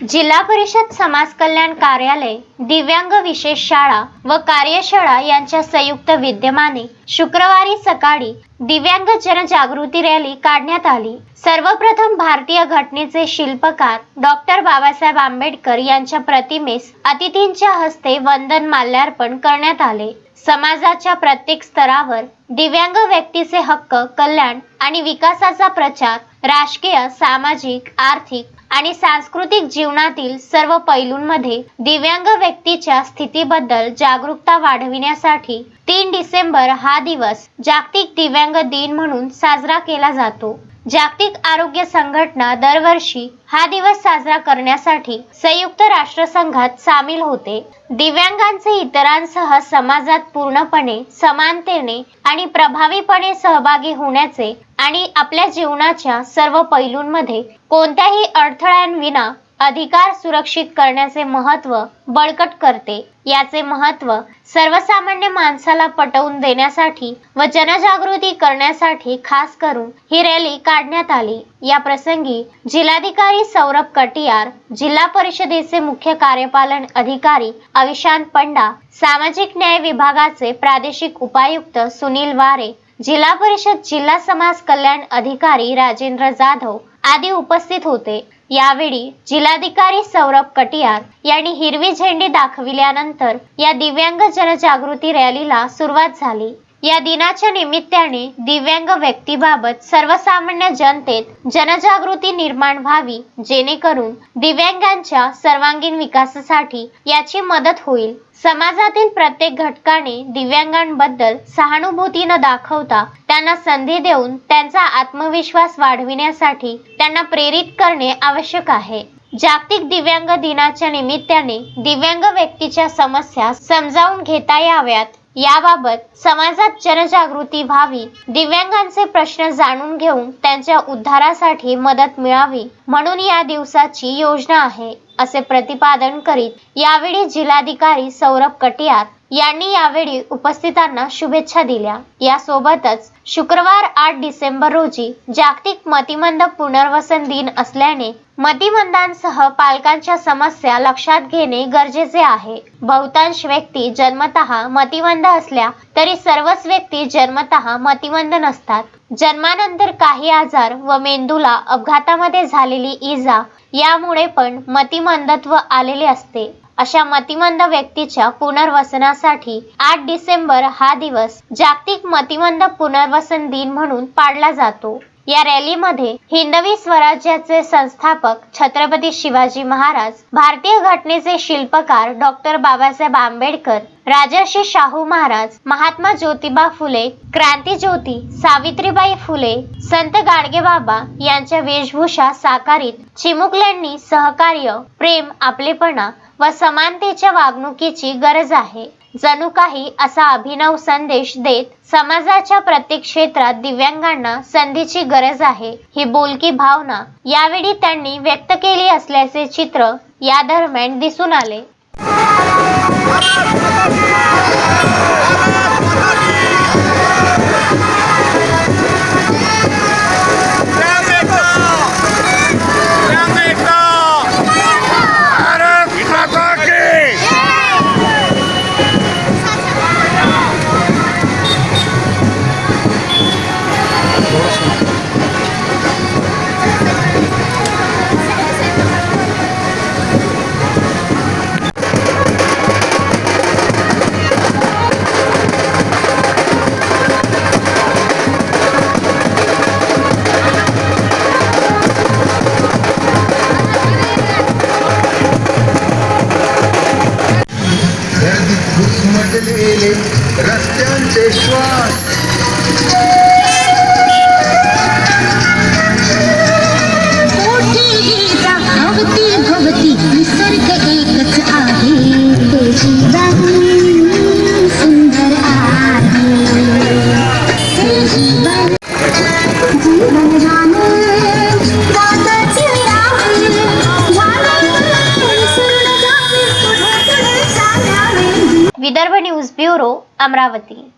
जिल्हा परिषद समाज कल्याण कार्यालय दिव्यांग विशेष शाळा व कार्यशाळा यांच्या संयुक्त विद्यमाने शुक्रवारी सकाळी दिव्यांग जनजागृती रॅली काढण्यात आली. सर्वप्रथम भारतीय घटनेचे शिल्पकार डॉक्टर बाबासाहेब आंबेडकर यांच्या प्रतिमेस अतिथींच्या हस्ते वंदन माल्यार्पण करण्यात आले. समाजाच्या प्रत्येक स्तरावर दिव्यांग व्यक्तीचे हक्क कल्याण आणि विकासाचा प्रचार राजकीय सामाजिक आर्थिक आणि सांस्कृतिक जीवनातील सर्व पैलूंमध्ये दिव्यांग व्यक्तीच्या स्थितीबद्दल जागरूकता वाढविण्यासाठी तीन डिसेंबर हा दिवस जागतिक दिव्यांग दिन म्हणून साजरा केला जातो. जागतिक आरोग्य संघटना दरवर्षी हा दिवस साजरा करण्यासाठी संयुक्त राष्ट्रसंघात सामील होते. दिव्यांगांचे इतरांसह समाजात पूर्णपणे समानतेने आणि प्रभावीपणे सहभागी होण्याचे आणि आपल्या जीवनाच्या सर्व पैलूंमध्ये कोणत्याही अडथळ्यांविना अधिकार सुरक्षित करण्याचे महत्त्व बळकट करते. याचे महत्त्व सर्वसामान्य माणसाला पटवून देण्यासाठी व जनजागृती करण्यासाठी खास करून ही रॅली काढण्यात आली. या प्रसंगी जिल्हाधिकारी सौरभ कटियार जिल्हा परिषदेचे मुख्य कार्यपालन अधिकारी अविशांत पंडा सामाजिक न्याय विभागाचे प्रादेशिक उपायुक्त सुनील वारे जिल्हा परिषद जिल्हा समाज कल्याण अधिकारी राजेंद्र जाधव आदी उपस्थित होते. यावेळी जिल्हाधिकारी सौरभ कटियार यांनी हिरवी झेंडी दाखविल्यानंतर या दिव्यांग जनजागृती रॅलीला सुरुवात झाली. या दिनाच्या निमित्ताने दिव्यांग व्यक्तीबाबत सर्वसामान्य जनतेत जनजागृती निर्माण व्हावी जेणेकरून दिव्यांगांच्या सर्वांगीण विकासासाठी याची मदत होईल. समाजातील प्रत्येक घटकाने दिव्यांगांबद्दल सहानुभूती न दाखवता त्यांना संधी देऊन त्यांचा आत्मविश्वास वाढविण्यासाठी त्यांना प्रेरित करणे आवश्यक आहे. जागतिक दिव्यांग दिनाच्या निमित्ताने दिव्यांग व्यक्तीच्या समस्या समजावून घेता याव्यात. याबाबत समाजात जनजागृती व्हावी दिव्यांगांचे प्रश्न जाणून घेऊन त्यांच्या उद्धारासाठी मदत मिळावी म्हणून या दिवसाची योजना आहे असे प्रतिपादन करीत यावेळी जिल्हाधिकारी सौरभ कटियात यांनी यावेळी उपस्थितांना शुभेच्छा दिल्या. यासोबतच शुक्रवार आठ डिसेंबर रोजी जागतिक मतिमंद पुनर्वसन दिन असल्याने मतिमंदांसह पालकांच्या समस्या लक्षात घेणे गरजेचे आहे. बहुतांश व्यक्ती जन्मतः मतिमंद असल्या तरी सर्वच व्यक्ती जन्मतः मतिमंद नसतात. जन्मानंतर काही आजार व मेंदूला अपघातामध्ये झालेली इजा यामुळे पण मतिमंदत्व आलेले असते. अशा मतिमंद व्यक्तीच्या पुनर्वसनासाठी आठ डिसेंबर हा दिवस जागतिक मतिमंद पुनर्वसन दिन म्हणून पाळला जातो. या रॅलीमध्ये हिंदवी स्वराज्याचे संस्थापक छत्रपती शिवाजी महाराज भारतीय घटनेचे शिल्पकार डॉक्टर बाबासाहेब आंबेडकर राजर्षी शाहू महाराज महात्मा ज्योतिबा फुले क्रांतीज्योती सावित्रीबाई फुले संत गाडगेबाबा यांच्या वेशभूषा साकारीत चिमुकल्यांनी सहकार्य प्रेम आपलेपणा व समानतेच्या वागणुकीची गरज आहे. जणू काही असा अभिनव संदेश देत समाजाच्या प्रत्येक क्षेत्रात दिव्यांगांना संधीची गरज आहे. ही बोलकी भावना यावेळी त्यांनी व्यक्त केली असल्याचे चित्र या दरम्यान दिसून आले. घुसमटलेले रस्त्यांचे श्वास. ब्युरो अमरावती.